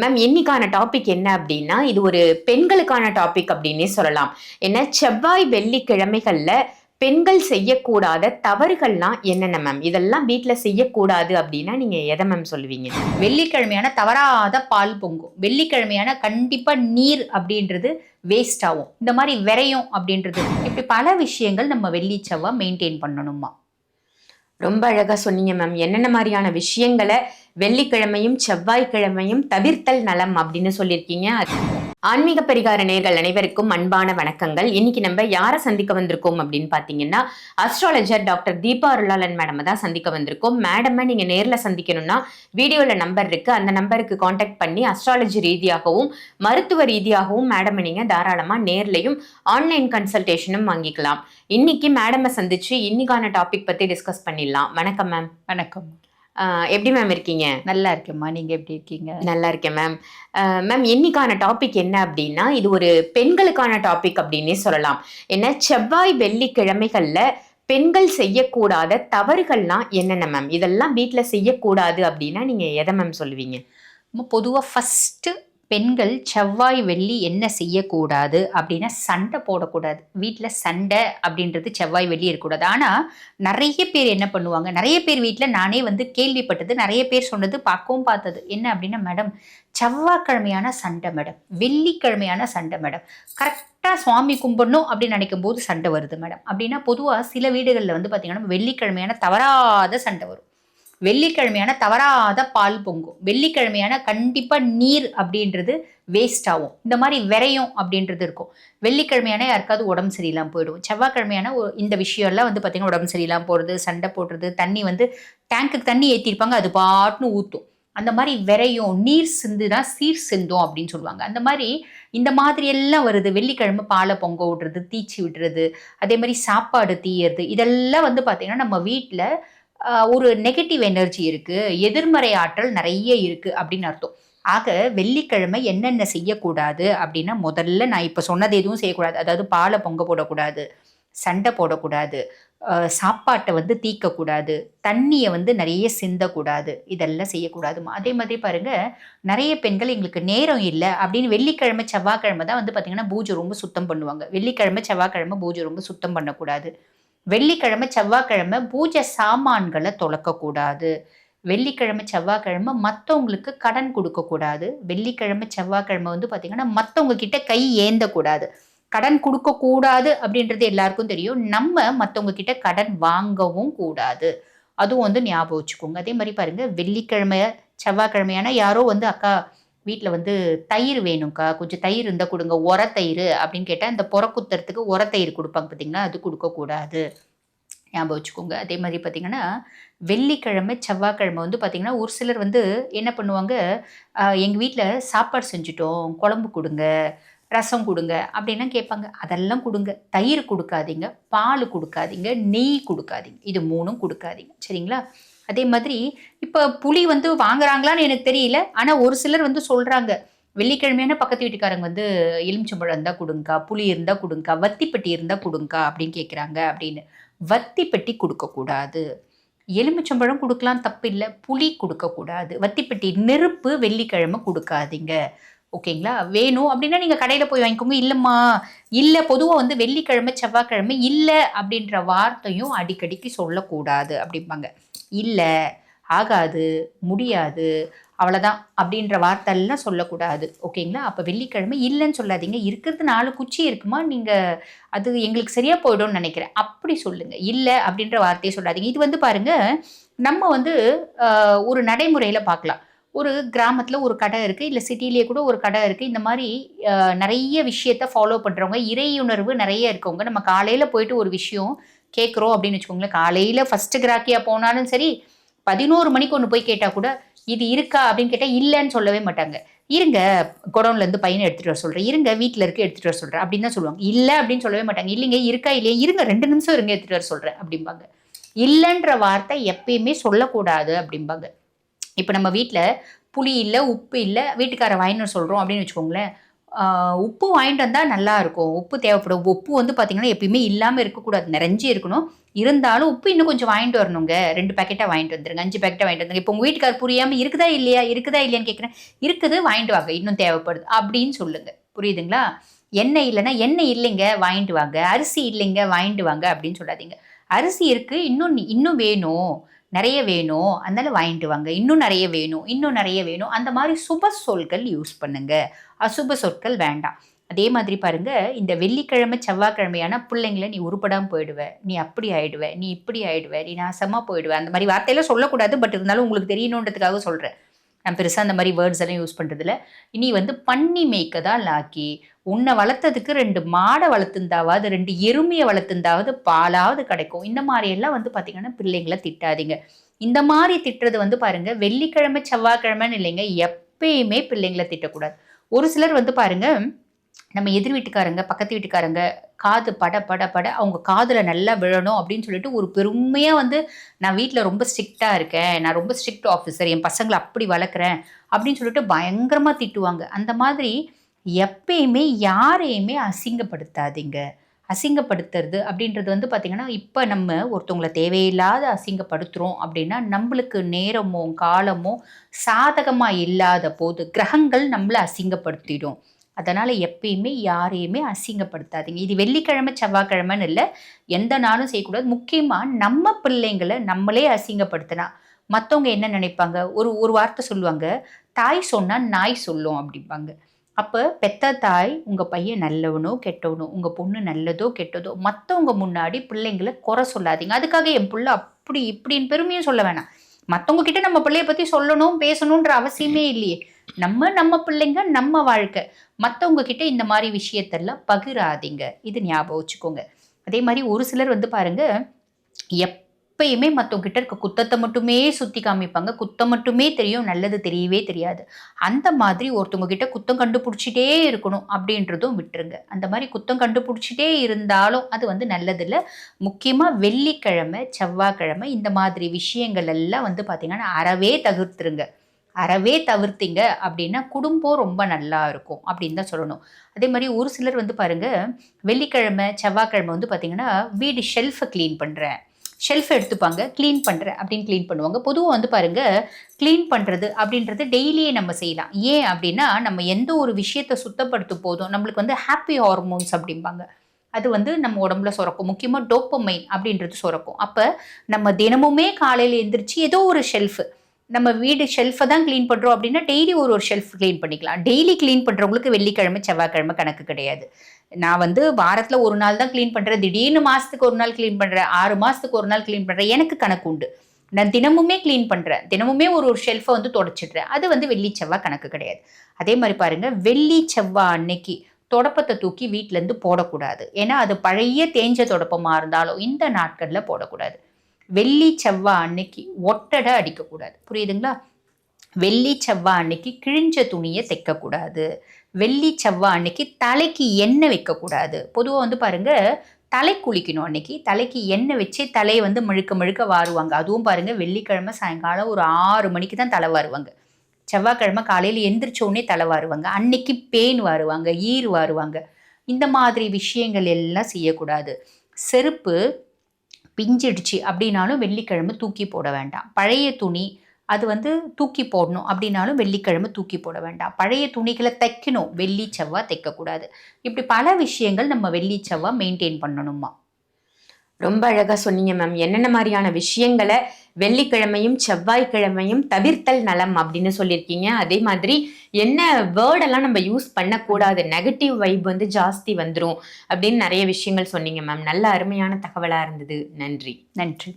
Ma'am இன்னைக்கான topic என்ன அப்படின்னா இது ஒரு பெண்களுக்கான டாபிக் அப்படின்னே சொல்லலாம். என்ன? செவ்வாய் வெள்ளிக்கிழமைகளில் பெண்கள் செய்யக்கூடாத தவறுகள்லாம் என்னென்ன மேம் இதெல்லாம் வீட்டில் செய்யக்கூடாது அப்படின்னா நீங்கள் எதை மேம் சொல்லுவீங்க? வெள்ளிக்கிழமையான தவறாத பால் பொங்கும். வெள்ளிக்கிழமையான கண்டிப்பாக நீர் அப்படின்றது வேஸ்ட் ஆகும். இந்த மாதிரி விரையும் அப்படின்றது. இப்படி பல விஷயங்கள் நம்ம வெள்ளி செவ்வாய் மெயின்டைன் பண்ணணுமா ரொம்ப அழகா சொன்னீங்க மேம் என்னென்ன மாதிரியான விஷயங்களை வெள்ளிக்கிழமையும் செவ்வாய்க்கிழமையும் தவிர்த்தல் நலம் அப்படின்னு சொல்லியிருக்கீங்க. ஆன்மீக பரிகார நேர்கள் அனைவருக்கும் அன்பான வணக்கங்கள். இன்னைக்கு நம்ம யாரை சந்திக்க வந்திருக்கோம் அப்படின்னு பார்த்தீங்கன்னா astrologer doctor Deepa Arulalan madam தான் சந்திக்க வந்திருக்கோம். மேடமை நீங்க நேர்ல சந்திக்கணும்னா வீடியோல நம்பர் இருக்கு. அந்த நம்பருக்கு காண்டாக்ட் பண்ணி அஸ்ட்ராலஜி ரீதியாகவும் மருத்துவ ரீதியாகவும் மேடம் நீங்க தாராளமா நேர்லையும் ஆன்லைன் கன்சல்டேஷனும் வாங்கிக்கலாம். இன்னைக்கு மேடமை சந்திச்சு இன்னைக்கான டாபிக் பத்தி டிஸ்கஸ் பண்ணிடலாம். வணக்கம் மேம் வணக்கம். எப்படி மேம் இருக்கீங்க? நல்லா இருக்கேம்மா. நீங்க எப்படி இருக்கீங்க? நல்லா இருக்கேன் மேம் மேம் இன்னைக்கான டாபிக் என்ன அப்படின்னா இது ஒரு பெண்களுக்கான டாபிக் அப்படின்னே சொல்லலாம். என்ன? செவ்வாய் வெள்ளிக்கிழமைகள்ல பெண்கள் செய்யக்கூடாத தவறுகள்லாம் என்னென்ன மேம் இதெல்லாம் வீட்ல செய்யக்கூடாது அப்படின்னா நீங்க எதை மேம் சொல்லுவீங்க? பொதுவாக ஃபஸ்ட்டு பெண்கள் செவ்வாய் வெள்ளி என்ன செய்யக்கூடாது அப்படின்னா சண்டை போடக்கூடாது. வீட்டில் சண்டை அப்படின்றது செவ்வாய் வெள்ளி இருக்கக்கூடாது. ஆனால் நிறைய பேர் என்ன பண்ணுவாங்க? நிறைய பேர் வீட்டில் நானே வந்து கேள்விப்பட்டது நிறைய பேர் சொன்னது பார்க்கவும் பார்த்தது. என்ன அப்படின்னா மேடம் செவ்வாய்க்கிழமையான சண்டை மேடம். வெள்ளிக்கிழமையான சண்டை மேடம். கரெக்டாக சுவாமி கும்பிடணும் அப்படின்னு நினைக்கும் போது சண்டை வருது மேடம். அப்படின்னா பொதுவாக சில வீடுகளில் வந்து பார்த்திங்கன்னா வெள்ளிக்கிழமையான தவறாத சண்டை வரும். வெள்ளிக்கிழமையான தவறாத பால் பொங்கும். வெள்ளிக்கிழமையான கண்டிப்பாக நீர் அப்படின்றது வேஸ்ட் ஆகும். இந்த மாதிரி விரையும் அப்படின்றது இருக்கும். வெள்ளிக்கிழமையான யாருக்காவது உடம்பு சரியில்லாமல் போயிடும். செவ்வாய்க்கிழமையான இந்த விஷயம்லாம் வந்து பார்த்திங்கன்னா உடம்பு சரியில்லாமல் போகிறது சண்டை போடுறது தண்ணி வந்து டேங்க்குக்கு தண்ணி ஏற்றிருப்பாங்க அது பாட்டுன்னு ஊற்றும் அந்த மாதிரி விரையும் நீர் சிந்துனா சீர் சிந்தும் அப்படின்னு சொல்லுவாங்க. அந்த மாதிரி இந்த மாதிரி எல்லாம் வருது. வெள்ளிக்கிழமை பாலை பொங்க விடுறது தீச்சி விடுறது அதே மாதிரி சாப்பாடு தீயறது இதெல்லாம் வந்து பார்த்திங்கன்னா நம்ம வீட்டில் ஒரு நெகட்டிவ் எனர்ஜி இருக்குது எதிர்மறை ஆற்றல் நிறைய இருக்குது அப்படின்னு அர்த்தம். ஆக வெள்ளிக்கிழமை என்னென்ன செய்யக்கூடாது அப்படின்னா முதல்ல நான் இப்போ சொன்னது எதுவும் செய்யக்கூடாது. அதாவது பாலை பொங்க போடக்கூடாது சண்டை போடக்கூடாது சாப்பாட்டை வந்து தீக்கக்கூடாது தண்ணியை வந்து நிறைய சிந்தக்கூடாது. இதெல்லாம் செய்யக்கூடாதுமா அதே மாதிரி பாருங்க நிறைய பெண்கள் எங்களுக்கு நேரம் இல்லை அப்படின்னு வெள்ளிக்கிழமை செவ்வாய்க்கிழமை தான் வந்து பார்த்திங்கன்னா பூஜை ரொம்ப சுத்தம் பண்ணுவாங்க. வெள்ளிக்கிழமை செவ்வாய்க்கிழமை பூஜை ரொம்ப சுத்தம் பண்ணக்கூடாது. வெள்ளிக்கிழமை செவ்வாய்க்கிழமை பூஜை சாமான்களை தொலைக்கக்கூடாது. வெள்ளிக்கிழமை செவ்வாய்க்கிழமை மற்றவங்களுக்கு கடன் கொடுக்கக்கூடாது. வெள்ளிக்கிழமை செவ்வாய்க்கிழமை வந்து பார்த்திங்கன்னா மற்றவங்க கிட்ட கை ஏந்தக்கூடாது. கடன் கொடுக்கக்கூடாது அப்படின்றது எல்லாருக்கும் தெரியும். நம்ம மற்றவங்க கிட்ட கடன் வாங்கவும் கூடாது. அதுவும் வந்து ஞாபகம் வச்சுக்கோங்க. அதே மாதிரி பாருங்கள் வெள்ளிக்கிழமை செவ்வாய்க்கிழமையான யாரோ வந்து அக்கா வீட்டில் வந்து தயிர் வேணும்க்கா. கொஞ்சம் தயிர் இருந்தால் கொடுங்க. உர தயிர் அப்படின்னு கேட்டால் இந்த புற குத்துறதுக்கு உர தயிர் கொடுப்பாங்க பார்த்தீங்கன்னா அது கொடுக்கக்கூடாது ஞாபகம் வச்சுக்கோங்க. அதே மாதிரி பார்த்தீங்கன்னா வெள்ளிக்கிழமை செவ்வாய்க்கிழமை வந்து பார்த்தீங்கன்னா ஒரு சிலர் வந்து என்ன பண்ணுவாங்க? எங்கள் வீட்டில் சாப்பாடு செஞ்சுட்டோம். குழம்பு கொடுங்க. ரசம் கொடுங்க. அப்படின்னா கேட்பாங்க. அதெல்லாம் கொடுங்க. தயிர் கொடுக்காதீங்க. பால் கொடுக்காதீங்க. நெய் கொடுக்காதீங்க. இது மூணும் கொடுக்காதீங்க. சரிங்களா? அதே மாதிரி இப்போ புளி வந்து வாங்குறாங்களான்னு எனக்கு தெரியல. ஆனால் ஒரு சிலர் வந்து சொல்கிறாங்க வெள்ளிக்கிழமையான பக்கத்து வீட்டுக்காரங்க வந்து எலுமிச்சம்பழம் இருந்தால் கொடுங்கக்கா புளி இருந்தால் கொடுங்கக்கா வத்திப்பட்டி இருந்தால் கொடுங்கக்கா அப்படின்னு கேட்குறாங்க அப்படின்னு. வத்திப்பெட்டி கொடுக்கக்கூடாது எலுமிச்சம்பழம் கொடுக்கலாம் தப்பு இல்லை புளி கொடுக்கக்கூடாது வத்திப்பெட்டி நெருப்பு வெள்ளிக்கிழமை கொடுக்காதீங்க. ஓகேங்களா? வேணும் அப்படின்னா நீங்கள் கடையில் போய் வாங்கிக்கோங்க. இல்லைம்மா இல்லை பொதுவாக வந்து வெள்ளிக்கிழமை செவ்வாய்க்கிழமை இல்லை அப்படின்ற வார்த்தையும் அடிக்கடிக்கு சொல்லக்கூடாது அப்படிம்பாங்க. இல்லை ஆகாது முடியாது அவ்வளோதான் அப்படின்ற வார்த்தைலாம் சொல்லக்கூடாது. ஓகேங்களா? அப்போ வெள்ளிக்கிழமை இல்லைன்னு சொல்லாதீங்க. இருக்கிறது நாலு குச்சி இருக்குமா? நீங்கள் அது எங்களுக்கு சரியாக போயிடும்னு நினைக்கிறேன். அப்படி சொல்லுங்கள் இல்லை அப்படின்ற வார்த்தையை சொல்லாதீங்க. இது வந்து பாருங்கள் நம்ம வந்து ஒரு நடைமுறையில் பார்க்கலாம். ஒரு கிராமத்தில் ஒரு கடை இருக்குது இல்லை சிட்டிலேயே கூட ஒரு கடை இருக்குது இந்த மாதிரி நிறைய விஷயத்த ஃபாலோ பண்ணுறவங்க இறையுணர்வு நிறைய இருக்கவங்க நம்ம காலையில் போயிட்டு ஒரு விஷயம் கேட்குறோம் அப்படின்னு வச்சுக்கோங்களேன். காலையில் ஃபஸ்ட்டு கிராக்கியாக போனாலும் சரி பதினோரு மணிக்கு ஒன்று போய் கேட்டால் கூட இது இருக்கா அப்படின்னு கேட்டால் இல்லைன்னு சொல்லவே மாட்டாங்க. இருங்க குடோன்லேருந்து பையனை எடுத்துகிட்டு வர சொல்கிறேன் இருங்க வீட்டில் இருக்க எடுத்துகிட்டு வர சொல்கிறேன் அப்படின்னு தான் சொல்லுவாங்க. இல்லை அப்படின்னு சொல்லவே மாட்டாங்க. இல்லைங்க இருக்கா இல்லையா? இருங்க ரெண்டு நிமிஷம் இருங்க எடுத்துகிட்டு வர சொல்கிறேன் அப்படிம்பாங்க. இல்லைன்ற வார்த்தை எப்பயுமே சொல்லக்கூடாது அப்படிம்பாங்க. இப்போ நம்ம வீட்டில் புளி இல்லை உப்பு இல்லை வீட்டுக்கார வாங்கின்னு சொல்கிறோம் அப்படின்னு வச்சுக்கோங்களேன். உப்பு வாங்கிட்டு வந்தால் நல்லாயிருக்கும் உப்பு தேவைப்படும். உப்பு வந்து பார்த்திங்கன்னா எப்பயுமே இல்லாமல் இருக்கக்கூடாது. நிறைஞ்சு இருக்கணும். இருந்தாலும் உப்பு இன்னும் கொஞ்சம் வாங்கிட்டு வரணுங்க. ரெண்டு பேக்கெட்டாக வாங்கிட்டு வந்துருங்க. அஞ்சு பேக்கெட்டாக வாங்கிட்டு வந்துருங்க. இப்போ உங்கள் வீட்டுக்கார் புரியாமல் இருக்குதா இல்லையா? இருக்குதா இல்லையான்னு கேட்குறேன் இருக்குது வாங்கிட்டு வாங்க. இன்னும் தேவைப்படுது. அப்படின்னு சொல்லுங்க. புரியுதுங்களா? எண்ணெய் இல்லைன்னா எண்ணெய் இல்லைங்க. வாங்கிட்டு வாங்க. அரிசி இல்லைங்க. வாங்கிட்டு வாங்க அப்படின்னு சொல்லாதீங்க. அரிசி இருக்குது இன்னும் இன்னும் வேணும். நிறைய வேணும் அதனால வாங்கிட்டு வாங்க. இன்னும் நிறைய வேணும் இன்னும் நிறைய வேணும். அந்த மாதிரி சுப சொற்கள் யூஸ் பண்ணுங்க. அசுப சொற்கள் வேண்டாம். அதே மாதிரி பாருங்க இந்த வெள்ளிக்கிழமை செவ்வாய்க்கிழமையான பிள்ளைங்கள நீ உருப்படாம போயிடுவ. நீ அப்படி ஆயிடுவ நீ இப்படி ஆயிடுவ நீ நாசமாக போயிடுவ. அந்த மாதிரி வார்த்தையெல்லாம் சொல்லக்கூடாது பட் இருந்தாலும் உங்களுக்கு தெரியணுன்றதுக்காக சொல்கிறேன் நான் பெருசாக அந்த மாதிரி வேர்ட்ஸ் எல்லாம் யூஸ் பண்ணுறதில்ல இனி வந்து பண்ணி மேய்க்க தான் லாக்கி உன்னை வளர்த்ததுக்கு ரெண்டு மாடை வளர்த்துருந்தாவது ரெண்டு எருமையை வளர்த்துந்தாவது பாலாவது கிடைக்கும். இந்த மாதிரியெல்லாம் வந்து பார்த்திங்கன்னா பிள்ளைங்களை திட்டாதீங்க. இந்த மாதிரி திட்டுறது வந்து பாருங்கள் வெள்ளிக்கிழமை செவ்வாய்க்கிழமைன்னு இல்லைங்க எப்பயுமே பிள்ளைங்களை திட்டக்கூடாது. ஒரு சிலர் வந்து பாருங்கள் நம்ம எதிர் வீட்டுக்காரங்க பக்கத்து வீட்டுக்காரங்க காது பட பட பட அவங்க காதில் நல்லா விழணும் அப்படின்னு சொல்லிட்டு ஒரு பெருமையாக வந்து நான் வீட்டில் ரொம்ப ஸ்ட்ரிக்டாக இருக்கேன். நான் ரொம்ப ஸ்ட்ரிக்ட் ஆஃபீஸர். என் பசங்களை அப்படி வளர்க்குறேன். அப்படின்னு சொல்லிட்டு பயங்கரமாக திட்டுவாங்க. அந்த மாதிரி எப்பயுமே யாரையுமே அசிங்கப்படுத்தாதீங்க. அசிங்கப்படுத்துறது அப்படின்றது வந்து பார்த்திங்கன்னா இப்போ நம்ம ஒருத்தவங்களை தேவையில்லாத அசிங்கப்படுத்துகிறோம் அப்படின்னா நம்மளுக்கு நேரமோ காலமோ சாதகமாக இல்லாத போது கிரகங்கள் நம்மளை அசிங்கப்படுத்திடும். அதனால் எப்பயுமே யாரையுமே அசிங்கப்படுத்தாதீங்க. இது வெள்ளிக்கிழமை செவ்வாய்க்கிழமைன்னு இல்லை எந்த நாளும் செய்யக்கூடாது. முக்கியமாக நம்ம பிள்ளைங்களை நம்மளே அசிங்கப்படுத்தினா மற்றவங்க என்ன நினைப்பாங்க? ஒரு ஒரு வார்த்தை சொல்லுவாங்க தாய் சொன்னால் நாய் சொல்லும் அப்படிம்பாங்க. அப்போ பெத்த தாய் உங்கள் பையன் நல்லவனோ கெட்டவனோ உங்கள் பொண்ணு நல்லதோ கெட்டதோ மற்றவங்க முன்னாடி பிள்ளைங்களை குறை சொல்லாதீங்க. அதுக்காக என் பிள்ளை அப்படி இப்படின்னு பெருமையும் சொல்ல வேணாம். மற்றவங்க கிட்ட நம்ம பிள்ளைய பற்றி சொல்லணும் பேசணுன்ற அவசியமே இல்லையே. நம்ம நம்ம பிள்ளைங்க நம்ம வாழ்க்கை. மற்றவங்க கிட்ட இந்த மாதிரி விஷயத்தெல்லாம் பகிராதீங்க. இது ஞாபகம் வச்சுக்கோங்க. அதே மாதிரி ஒரு சிலர் வந்து பாருங்க எப்பயுமே மற்றவங்க கிட்ட இருக்க குத்தத்தை மட்டுமே சுற்றி காமிப்பாங்க. குத்தம் மட்டுமே தெரியும் நல்லது தெரியவே தெரியாது. அந்த மாதிரி ஒருத்தவங்க கிட்ட குத்தம் கண்டுபிடிச்சிட்டே இருக்கணும் அப்படின்றதும் விட்டுருங்க. அந்த மாதிரி குத்தம் கண்டுபிடிச்சிட்டே இருந்தாலும் அது வந்து நல்லதில்லை. முக்கியமாக வெள்ளிக்கிழமை செவ்வாய்க்கிழமை இந்த மாதிரி விஷயங்கள் எல்லாம் வந்து பார்த்திங்கன்னா அறவே தவிர்த்துருங்க. அறவே தவிர்த்தீங்க அப்படின்னா குடும்பம் ரொம்ப நல்லா இருக்கும் அப்படின்னு தான் சொல்லணும். அதே மாதிரி ஒரு சிலர் வந்து பாருங்க வெள்ளிக்கிழமை செவ்வாய்க்கிழமை வந்து பார்த்தீங்கன்னா வீடு ஷெல்ஃபை க்ளீன் பண்ணுறேன் ஷெல்ஃப் எடுத்துப்பாங்க க்ளீன் பண்ணுற அப்படின்னு க்ளீன் பண்ணுவாங்க. பொதுவாக வந்து பாருங்கள் க்ளீன் பண்ணுறது அப்படின்றது டெய்லியே நம்ம செய்யலாம். ஏன் அப்படின்னா நம்ம எந்த ஒரு விஷயத்தை சுத்தப்படுத்தும் போதும் நம்மளுக்கு வந்து ஹாப்பி ஹார்மோன்ஸ் அப்படிம்பாங்க. அது வந்து நம்ம உடம்புல சுரக்கும். முக்கியமாக டோப்பமைன் அப்படின்றது சுரக்கும். அப்போ நம்ம தினமுமே காலையில் எந்திரிச்சு ஏதோ ஒரு ஷெல்ஃபு நம்ம வீடு ஷெல்ஃபை தான் க்ளீன் பண்ணுறோம் அப்படின்னா டெய்லி ஒரு ஒரு ஷெல்ஃப் க்ளீன் பண்ணிக்கலாம். டெய்லி க்ளீன் பண்ணுறவங்களுக்கு வெள்ளிக்கிழமை செவ்வாய்க்கிழமை கணக்கு கிடையாது. நான் வந்து வாரத்தில் ஒரு நாள் தான் க்ளீன் பண்ணுறேன் திடீர்னு மாதத்துக்கு ஒரு நாள் க்ளீன் பண்ணுறேன் ஆறு மாதத்துக்கு ஒரு நாள் க்ளீன் பண்ணுறேன் எனக்கு கணக்கு உண்டு. நான் தினமுமே க்ளீன் பண்ணுறேன் தினமுமே ஒரு ஒரு ஷெல்ஃபை வந்து தொடச்சிடுறேன். அது வந்து வெள்ளி செவ்வாய் கணக்கு கிடையாது. அதே மாதிரி பாருங்கள் வெள்ளி செவ்வாய் அன்னைக்கு தொடப்பத்தை தூக்கி வீட்டிலேருந்து போடக்கூடாது. ஏன்னா அது பழைய தேஞ்ச தொடப்பமாக இருந்தாலும் இந்த நாட்களில் போடக்கூடாது. வெள்ளி செவ்வாய் அன்னைக்கு ஒட்டடை அடிக்கக்கூடாது. புரியுதுங்களா? வெள்ளி செவ்வாய் அன்னைக்கு கிழிஞ்ச துணியை தைக்கக்கூடாது. வெள்ளி செவ்வாய் அன்னைக்கு தலைக்கு எண்ணெய் வைக்கக்கூடாது. பொதுவாக வந்து பாருங்கள் தலை குளிக்கணும் அன்னைக்கு. தலைக்கு எண்ணெய் வச்சு தலையை வந்து முழுக்க முழுக்க வாருவாங்க. அதுவும் பாருங்கள் வெள்ளிக்கிழமை சாயங்காலம் ஒரு ஆறு மணிக்கு தான் தலை வாருவாங்க. செவ்வாய்க்கிழமை காலையில் எந்திரிச்சோடனே தலை வாருவாங்க. அன்னைக்கு பேன் வாருவாங்க ஈர் வாருவாங்க. இந்த மாதிரி விஷயங்கள் எல்லாம் செய்யக்கூடாது. செருப்பு பிஞ்சிடுச்சு அப்படின்னாலும் வெள்ளிக்கிழமை தூக்கி போட வேண்டாம். பழைய துணி அது வந்து தூக்கி போடணும் அப்படின்னாலும் வெள்ளிக்கிழமை தூக்கி போட வேண்டாம். பழைய துணிகளை தைக்கணும். வெள்ளி செவ்வாய் தைக்கக்கூடாது. இப்படி பல விஷயங்கள் நம்ம வெள்ளி செவ்வாய் மெயின்டைன் பண்ணணுமா? ரொம்ப அழகாக சொன்னீங்க மேம் என்னென்ன மாதிரியான விஷயங்களை வெள்ளிக்கிழமையும் செவ்வாய்க்கிழமையும் தவிர்த்தல் நலம் அப்படின்னு சொல்லியிருக்கீங்க. அதே மாதிரி என்ன வேர்டெல்லாம் நம்ம யூஸ் பண்ணக்கூடாது? நெகட்டிவ் வைப் வந்து ஜாஸ்தி வந்துடும் அப்படின்னு நிறைய விஷயங்கள் சொன்னீங்க மேம் நல்ல அருமையான தகவலாக இருந்தது. நன்றி. நன்றி.